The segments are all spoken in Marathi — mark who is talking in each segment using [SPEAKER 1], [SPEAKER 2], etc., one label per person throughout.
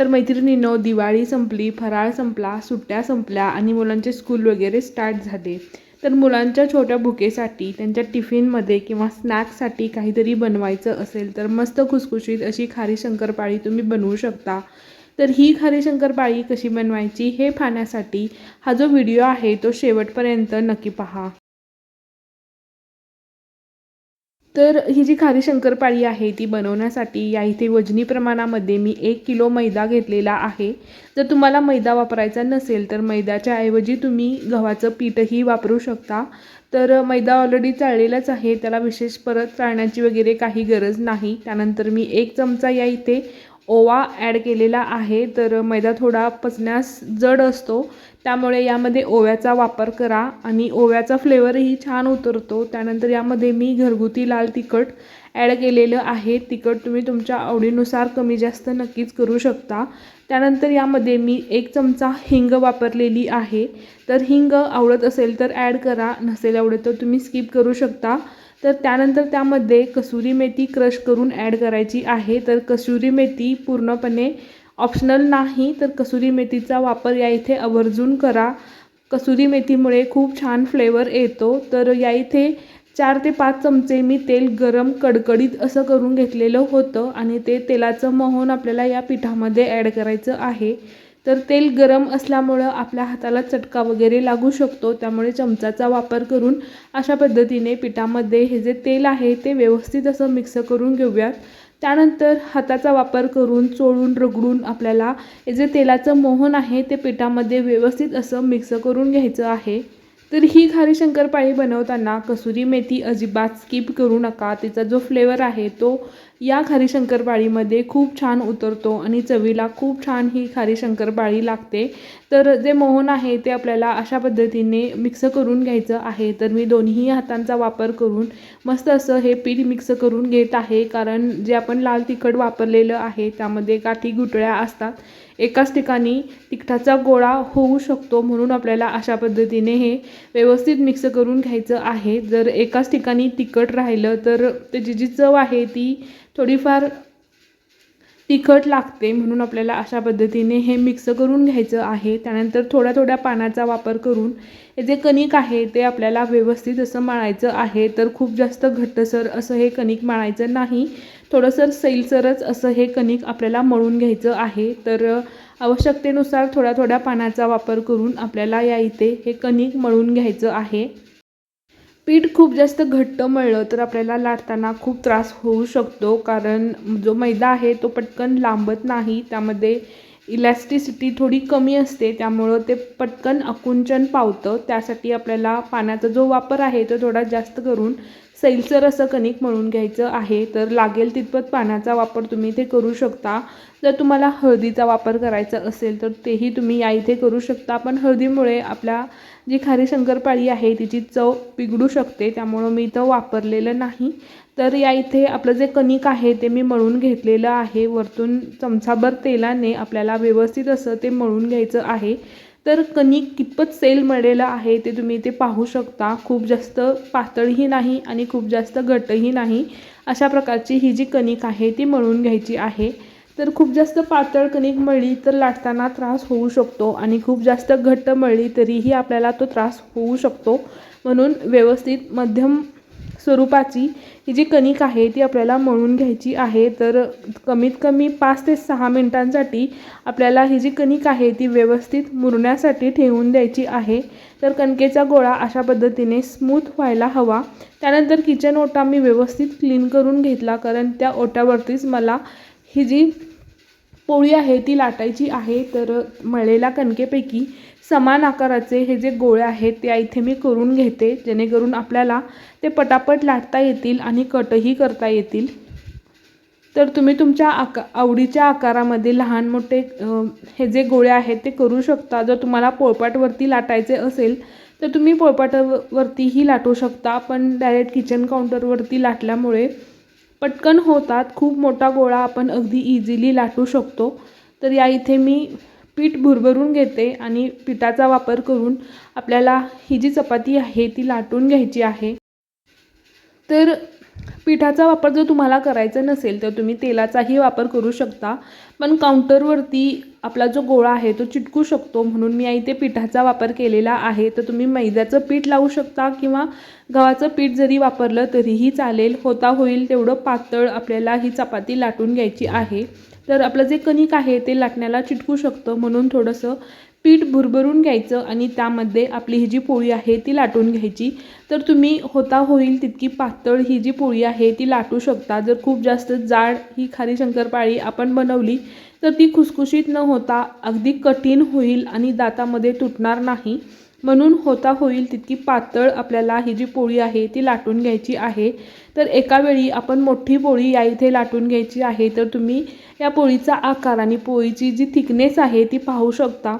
[SPEAKER 1] तर मैत्रिणींनो दिवाळी संपली फराळ संपला सुट्ट्या संपल्या आणि मुलांचे स्कूल वगैरे स्टार्ट झाले. तर मुलांच्या छोट्या भुकेसाठी त्यांच्या टिफिनमध्ये किंवा स्नॅक्ससाठी काहीतरी बनवायचं असेल तर मस्त खुसखुशीत अशी खारी शंकरपाळी तुम्ही बनवू शकता. तर ही खारी शंकरपाळी कशी बनवायची हे पाहण्यासाठी हा जो व्हिडिओ आहे तो शेवटपर्यंत नक्की पहा. तर ही जी खारी शंकरपाळी आहे ती बनवण्यासाठी या इथे वजनी प्रमाणामध्ये मी एक किलो मैदा घेतलेला आहे. जर तुम्हाला मैदा वापरायचा नसेल तर मैद्याच्या ऐवजी तुम्ही गव्हाचं पीठही वापरू शकता. तर मैदा ऑलरेडी चाळलेलाच आहे त्याला विशेष परत चाळण्याची वगैरे काही गरज नाही. त्यानंतर मी एक चमचा या इथे ओवा ॲड केलेला आहे तर मैदा थोडा पचण्यास जड असतो. त्यामुळे यामध्ये ओव्याचा वापर करा आणि ओव्याचा फ्लेवरही छान उतरतो. त्यानंतर यामध्ये मी घरगुती लाल तिखट ॲड केलेलं आहे. तिखट तुम्ही तुमच्या आवडीनुसार कमी जास्त नक्कीच करू शकता. त्यानंतर यामध्ये मी एक चमचा हिंग वापरलेली आहे. तर हिंग आवडत असेल तर ॲड करा नसेल आवडत तर तुम्ही स्किप करू शकता. तर त्यानंतर त्यामध्ये कसुरी मेथी क्रश करून ॲड करायची आहे. तर कसुरी मेथी पूर्णपणे ऑप्शनल नाही. तर कसुरी मेथीचा वापर या इथे आवर्जून करा. कसुरी मेथीमुळे खूप छान फ्लेवर येतो. तर या इथे चार ते पाच चमचे मी तेल गरम कडकडीत असं करून घेतलेलं होतं आणि ते तेलाचं मोहन आपल्याला या पिठामध्ये ॲड करायचं आहे. तर तेल गरम असल्यामुळं आपल्या हाताला चटका वगैरे लागू शकतो. त्यामुळे चमचाचा वापर करून अशा पद्धतीने पिठामध्ये हे जे तेल आहे ते व्यवस्थित असं मिक्स करून घेऊयात. त्यानंतर हाताचा वापर करून चोळून रगडून आपल्याला हे जे तेलाचं मोहन आहे ते पिठामध्ये व्यवस्थित असं मिक्स करून घ्यायचं आहे. तर ही खारी शंकरपाळी बनवताना कसुरी मेथी अजिबात स्किप करू नका. तिचा जो फ्लेवर आहे तो या खारी शंकरपाळीमध्ये खूप छान उतरतो आणि चवीला खूप छान ही खारी शंकरपाळी लागते. तर जे मोहन आहे ते आपल्याला अशा पद्धतीने मिक्स करून घ्यायचं आहे. तर मी दोन्ही हातांचा वापर करून मस्त असं हे पीठ मिक्स करून घेत आहे. कारण जे आपण लाल तिखट वापरलेलं आहे त्यामध्ये गाठी गुटळ्या असतात. एकाच ठिकाणी तिखटाचा गोळा होऊ शकतो म्हणून आपल्याला अशा पद्धतीने हे व्यवस्थित मिक्स करून घ्यायचं आहे. जर एकाच ठिकाणी तिखट राहिलं तर त्याची जी चव आहे ती थोडीफार तिखट लागते म्हणून आपल्याला अशा पद्धतीने हे मिक्स करून घ्यायचं आहे. त्यानंतर थोड्या थोड्या पानाचा वापर करून हे जे कणिक आहे ते आपल्याला व्यवस्थित असं मळायचं आहे. तर खूप जास्त घट्टसर असं हे कणिक मळायचं नाही. थोडंसं सैलसरच असं हे कणिक आपल्याला मळून घ्यायचं आहे. तर आवश्यकतेनुसार थोड्या थोड्या पाण्याचा वापर करून आपल्याला या इथे हे कणिक मळून घ्यायचं आहे. पीठ खूप जास्त घट्ट मळलं तर आपल्याला लाटताना खूप त्रास होऊ शकतो. कारण जो मैदा आहे तो पटकन लांबत नाही. त्यामध्ये इलॅस्टिसिटी थोडी कमी असते. त्यामुळं ते पटकन आकुंचन पावतं. त्यासाठी आपल्याला पाण्याचा जो वापर आहे तो थोडा जास्त करून सैलसर असं कणिक मळून घ्यायचं आहे तर लागेल तितपत पाण्याचा वापर तुम्ही इथे करू शकता. जर तुम्हाला हळदीचा वापर करायचा असेल तर तेही तुम्ही या इथे करू शकता. पण हळदीमुळे आपल्या जी खारी शंकरपाळी आहे तिची चव बिघडू शकते त्यामुळं मी इथं वापरलेलं नाही. तर या इथे आपलं जे कणिक आहे ते मी मळून घेतलेलं आहे. वरतून चमचाभर तेलाने आपल्याला व्यवस्थित असं ते मळून घ्यायचं आहे. तर कणिक कितपत सेल मळलेलं आहे ते तुम्ही इथे पाहू शकता. खूप जास्त पातळही नाही आणि खूप जास्त घट्टही नाही. अशा प्रकारची ही जी कणिक आहे ती मळून घ्यायची आहे. तर खूप जास्त पातळ कणिक मळली तर लाटताना त्रास होऊ शकतो आणि खूप जास्त घट्ट मळली तरीही आपल्याला तो त्रास होऊ शकतो. म्हणून व्यवस्थित मध्यम स्वरूपाची ही जी कणिक आहे ती आपल्याला मळून घ्यायची आहे. तर कमीत कमी पाच ते सहा मिनटांसाठी आपल्याला ही जी कणिक आहे ती व्यवस्थित मुरण्यासाठी ठेवून द्यायची आहे. तर कणकेचा गोळा अशा पद्धतीने स्मूथ व्हायला हवा. त्यानंतर किचन ओटा मी व्यवस्थित क्लीन करून घेतला कारण त्या ओट्यावरतीच मला ही जी पोळी आहे ती लाटायची आहे. तर मळलेल्या कणकेपैकी समान आकाराचे हे जे गोळे आहेत ते इथे मी करून घेते. जेणेकरून आपल्याला ते पटापट लाटता येतील आणि कटही करता येतील. तर तुम्ही तुमच्या आका आवडीच्या आकारामध्ये लहान मोठे हे जे गोळे आहेत ते करू शकता. जर तुम्हाला पोळपाटवरती लाटायचे असेल तर तुम्ही पोळपाटावरतीही लाटू शकता. पण डायरेक्ट किचन काउंटरवरती लाटल्यामुळे पटकन होतात. खूप मोठा गोळा आपण अगदी इझिली लाटू शकतो. तर या इथे मी पीठ भुरभरून घेते आणि पिठाचा वापर करून आपल्याला ही जी चपाती आहे ती लाटून घ्यायची आहे. तर पिठाचा वापर जर तुम्हाला करायचा नसेल तर तुम्ही तेलाचाही वापर करू शकता पण काउंटरवरती आपला जो गोळा आहे तो चिटकू शकतो. म्हणून मी इथे पिठाचा वापर केलेला आहे. तर तुम्ही मैद्याचं पीठ लावू शकता किंवा गव्हाचं पीठ जरी वापरलं तरीही चालेल. होता होईल तेवढं पातळ आपल्याला ही चपाती लाटून घ्यायची आहे. तर आपलं जे कणिक आहे ते लाटण्याला चिटकू शकतं. म्हणून थोडंसं पीठ भुरभरून घ्यायचं आणि त्यामध्ये आपली ही जी पोळी आहे ती लाटून घ्यायची. तर तुम्ही होता होईल तितकी पातळ ही जी पोळी आहे ती लाटू शकता. जर खूप जास्त जाड ही खारी शंकरपाळी आपण बनवली तर ती खुसखुशीत न होता अगदी कठीण होईल आणि दातामध्ये तुटणार नाही. म्हणून होता होईल तितकी पातळ आपल्याला ही जी पोळी आहे ती लाटून घ्यायची आहे. तर एका वेळी आपण मोठी पोळी या इथे लाटून घ्यायची आहे. तर तुम्ही या पोळीचा आकार आणि पोळीची जी थिकनेस आहे ती पाहू शकता.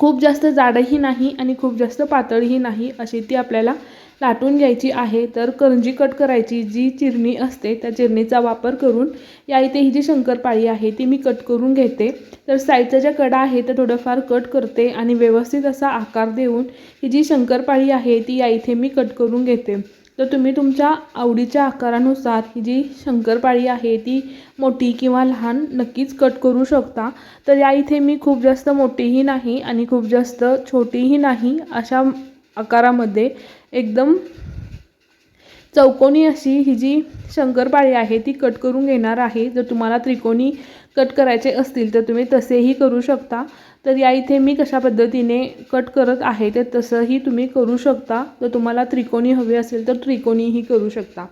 [SPEAKER 1] खूप जास्त जाडही नाही आणि खूप जास्त पातळही नाही अशी ती आपल्याला लाटून घ्यायची आहे तर करंजी कट करायची जी चिरणी असते त्या चिरणीचा वापर करून या इथे ही जी शंकरपाळी आहे ती मी कट करून घेते. तर साईडच्या ज्या कडा आहे त्या थोडंफार कट करते आणि व्यवस्थित असा आकार देऊन ही जी शंकरपाळी आहे ती या इथे मी कट करून घेते. तर तुम्ही तुमच्या आवडीच्या आकारानुसार ही जी शंकरपाळी आहे ती मोठी किंवा लहान नक्कीच कट करू शकता. तर या इथे मी खूप जास्त मोठीही नाही आणि खूप जास्त छोटीही नाही अशा आकारामध्ये एकदम चौकोनी अशी ही जी शंकरपाळी आहे ती कट करून घेणार आहे. जर तुम्हाला त्रिकोणी कट करायचे असतील तर तुम्ही तसेही करू शकता. तर या इथे मी कशा पद्धतीने कट करत आहे ते तसंही तुम्ही करू शकता. जर तुम्हाला त्रिकोणी हवे असेल तर त्रिकोणीही करू शकता.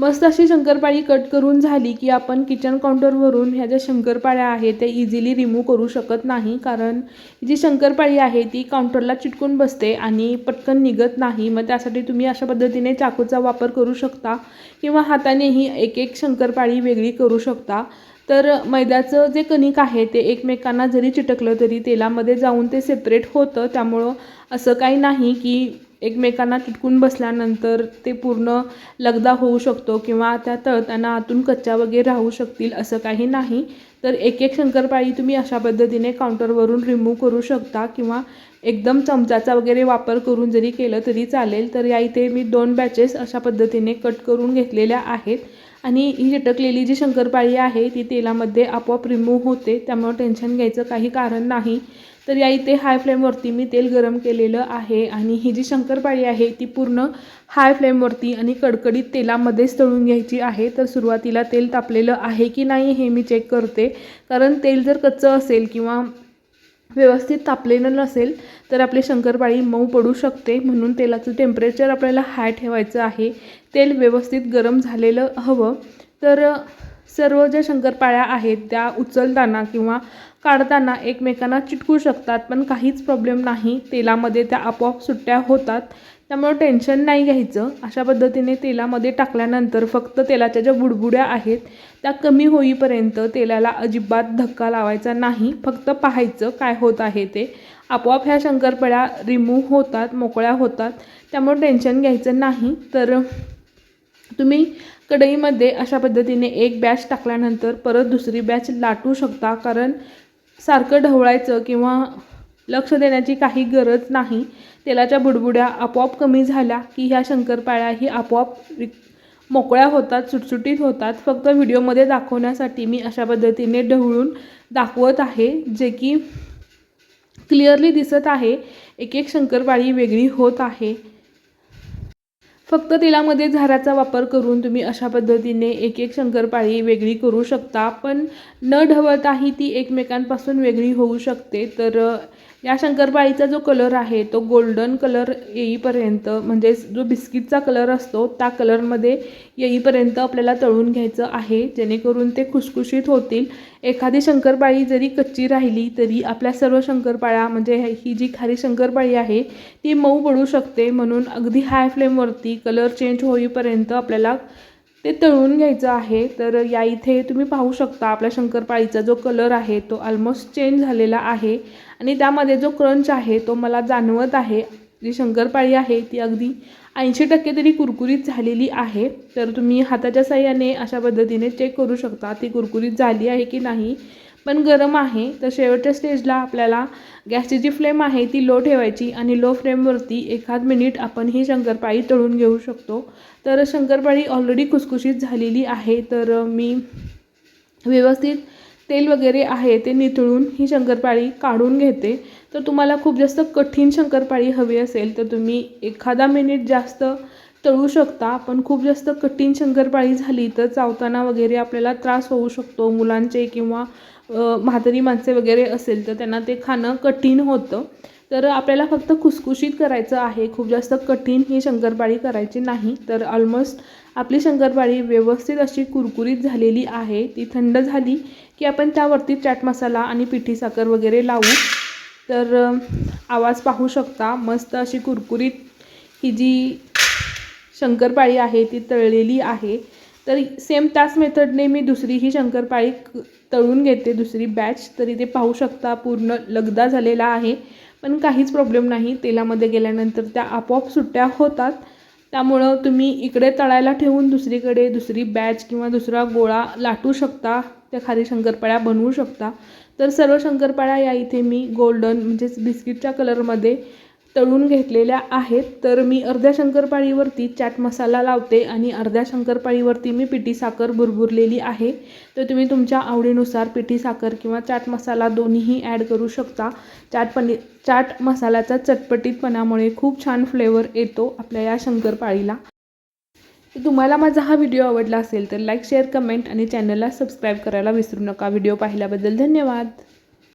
[SPEAKER 1] मस्त अशी शंकरपाळी कट करून झाली की आपण किचन काउंटरवरून ह्या ज्या शंकरपाळ्या आहेत त्या इझिली रिमूव्ह करू शकत नाही. कारण जी शंकरपाळी आहे ती काउंटरला चिटकून बसते आणि पटकन निघत नाही. मग त्यासाठी तुम्ही अशा पद्धतीने चाकूचा वापर करू शकता किंवा हातानेही एक एक शंकरपाळी वेगळी करू शकता. तर मैद्याचं जे कणिक आहे ते एकमेकांना जरी चिटकलं तरी तेलामध्ये जाऊन ते सेपरेट होतं. त्यामुळं असं काही नाही की एकमेकांना चिटकून बसल्यानंतर ते पूर्ण लगदा होऊ शकतो किंवा त्या तळताना आतून कच्च्या वगैरे राहू शकतील असं काही नाही. तर एक एक शंकरपाळी तुम्ही अशा पद्धतीने काउंटरवरून रिमूव्ह करू शकता किंवा एकदम चमचाचा वगैरे वापर करून जरी केलं तरी चालेल. तर या इथे मी दोन बॅचेस अशा पद्धतीने कट करून घेतलेल्या आहेत. आणि ही झटकलेली जी शंकरपाळी आहे ती तेलामध्ये आपोआप रिमूव्ह होते. त्यामुळं टेन्शन घ्यायचं काही कारण नाही. तर या इथे हाय फ्लेमवरती मी तेल गरम केलेलं आहे आणि ही जी शंकरपाळी आहे ती पूर्ण हाय फ्लेमवरती आणि कडकडीत तेलामध्येच तळून घ्यायची आहे. तर सुरुवातीला तेल तापलेलं आहे की नाही हे मी चेक करते. कारण तेल जर कच्चं असेल किंवा व्यवस्थित तापलेलं नसेल तर आपली शंकरपाळी मऊ पडू शकते. म्हणून तेलाचं टेम्परेचर आपल्याला हाय ठेवायचं आहे. तेल व्यवस्थित गरम झालेलं हवं. तर सर्व ज्या शंकरपाळ्या आहेत त्या उचलताना किंवा काढताना एकमेकांना चिटकू शकतात पण काहीच प्रॉब्लेम नाही. तेलामध्ये त्या आपोआप सुट्ट्या होतात. त्यामुळं टेन्शन नाही घ्यायचं. अशा पद्धतीने तेलामध्ये टाकल्यानंतर फक्त तेलाच्या ज्या बुडबुड्या आहेत त्या कमी होईपर्यंत तेलाला अजिबात धक्का लावायचा नाही. फक्त पाहायचं काय होत आहे ते. आपोआप ह्या शंकरपाळ्या रिमूव्ह होतात मोकळ्या होतात. त्यामुळे टेन्शन घ्यायचं नाही. तर तुम्ही कढईमध्ये अशा पद्धतीने एक बॅच टाकल्यानंतर परत दुसरी बॅच लाटू शकता. कारण सारखं ढवळायचं किंवा लक्ष देण्याची काही गरज नाही. तेलाच्या बुडबुड्या आपोआप कमी झाल्या की ह्या शंकरपाळ्या ही आपोआप रि मोकळ्या होतात सुटसुटीत होतात. फक्त व्हिडिओमध्ये दाखवण्यासाठी मी अशा पद्धतीने ढवळून दाखवत आहे जे की क्लिअरली दिसत आहे. एक एक शंकरपाळी वेगळी होत आहे. फक्त तेलामध्ये झाराचा वापर करून तुम्ही अशा पद्धतीने एक एक शंकरपाळी वेगळी करू शकता. पण न ढवळताही ती एकमेकांपासून वेगळी होऊ शकते. तर या शंकरपाळीचा जो कलर आहे तो गोल्डन कलर येईपर्यंत म्हणजेच जो बिस्किटचा कलर असतो त्या कलरमध्ये येईपर्यंत आपल्याला तळून घ्यायचं आहे. जेणेकरून ते खुसखुशीत होतील. एखादी शंकरपाळी जरी कच्ची राहिली तरी आपल्या सर्व शंकरपाळ्या म्हणजे ही जी खारी शंकरपाळी आहे ती मऊ पडू शकते. म्हणून अगदी हाय फ्लेमवरती कलर चेंज होईपर्यंत आपल्याला ते तळून घ्यायचं आहे. तर या इथे तुम्ही पाहू शकता आपल्या शंकरपाळीचा जो कलर आहे तो ऑलमोस्ट चेंज झालेला आहे. आणि त्यामध्ये जो क्रंच आहे तो मला जाणवत आहे. जी शंकरपाळी आहे ती अगदी ऐंशी टक्के तरी कुरकुरीत झालेली आहे. तर तुम्ही हाताच्या साह्याने अशा पद्धतीने चेक करू शकता ती कुरकुरीत झाली आहे की नाही. पण गरम आहे तर शेवटच्या स्टेजला आपल्याला गॅसची जी फ्लेम आहे ती लो ठेवायची आणि लो फ्लेमवरती एखाद मिनिट आपण ही शंकरपाळी तळून घेऊ शकतो. तर शंकरपाळी ऑलरेडी खुसखुशीत झालेली आहे तर मी व्यवस्थित तेल वगैरे आहे ते नितळून ही शंकरपाळी काढून घेते. तर तुम्हाला खूप जास्त कठीण शंकरपाळी हवी असेल तर तुम्ही एखादा मिनिट जास्त तळू शकता. पण खूप जास्त कठीण शंकरपाळी झाली तर चावताना वगैरे आपल्याला त्रास होऊ शकतो. मुलांचे किंवा म्हातारी माणसे वगैरे असेल तर त्यांना ते खाणं कठीण होतं. तर आपल्याला फक्त खुसखुशीत करायचं आहे. खूप जास्त कठीण ही शंकरपाळी करायची नाही. तर ऑलमोस्ट आपली शंकरपाळी व्यवस्थित अशी कुरकुरीत झालेली आहे. ती थंड झाली की आपण त्यावरती चाट मसाला आणि पिठी साखर वगैरे लावू. तर आवाज पाहू शकता. मस्त अशी कुरकुरीत ही जी शंकरपाळी आहे ती तळलेली आहे. तर सेम त्याच मेथडने मी दुसरी ही शंकरपाळी क- तळून घेते दुसरी बॅच तरी ते पाहू शकता पूर्ण लगदा झालेला आहे. पण काहीच प्रॉब्लेम नाही. तेलामध्ये गेल्यानंतर त्या आपोआप सुट्ट्या होतात. त्यामुळं तुम्ही इकडे तळायला ठेवून दुसरीकडे दुसरी बॅच किंवा दुसरा गोळा लाटू शकता. त्या खाली शंकरपाळ्या बनवू शकता. तर सर्व शंकरपाळ्या या इथे मी गोल्डन म्हणजेच बिस्किटच्या कलरमध्ये तळून घेतलेल्या आहेत तर मी अर्ध्या शंकरपाळीवरती चाट मसाला लावते आणि अर्ध्या शंकरपाळीवरती मी पिठी साखर भुरभुरलेली आहे. तर तुम्ही तुमच्या आवडीनुसार पिठी साखर किंवा चाट मसाला दोन्हीही ॲड करू शकता. चाट पनी चाट मसाल्याचा चटपटीतपणामुळे खूप छान फ्लेवर येतो आपल्या या शंकरपाळीला. तुम्हाला माझा हा व्हिडिओ आवडला असेल तर लाईक शेअर कमेंट आणि चॅनलला सबस्क्राईब करायला विसरू नका. व्हिडिओ पाहिल्याबद्दल धन्यवाद.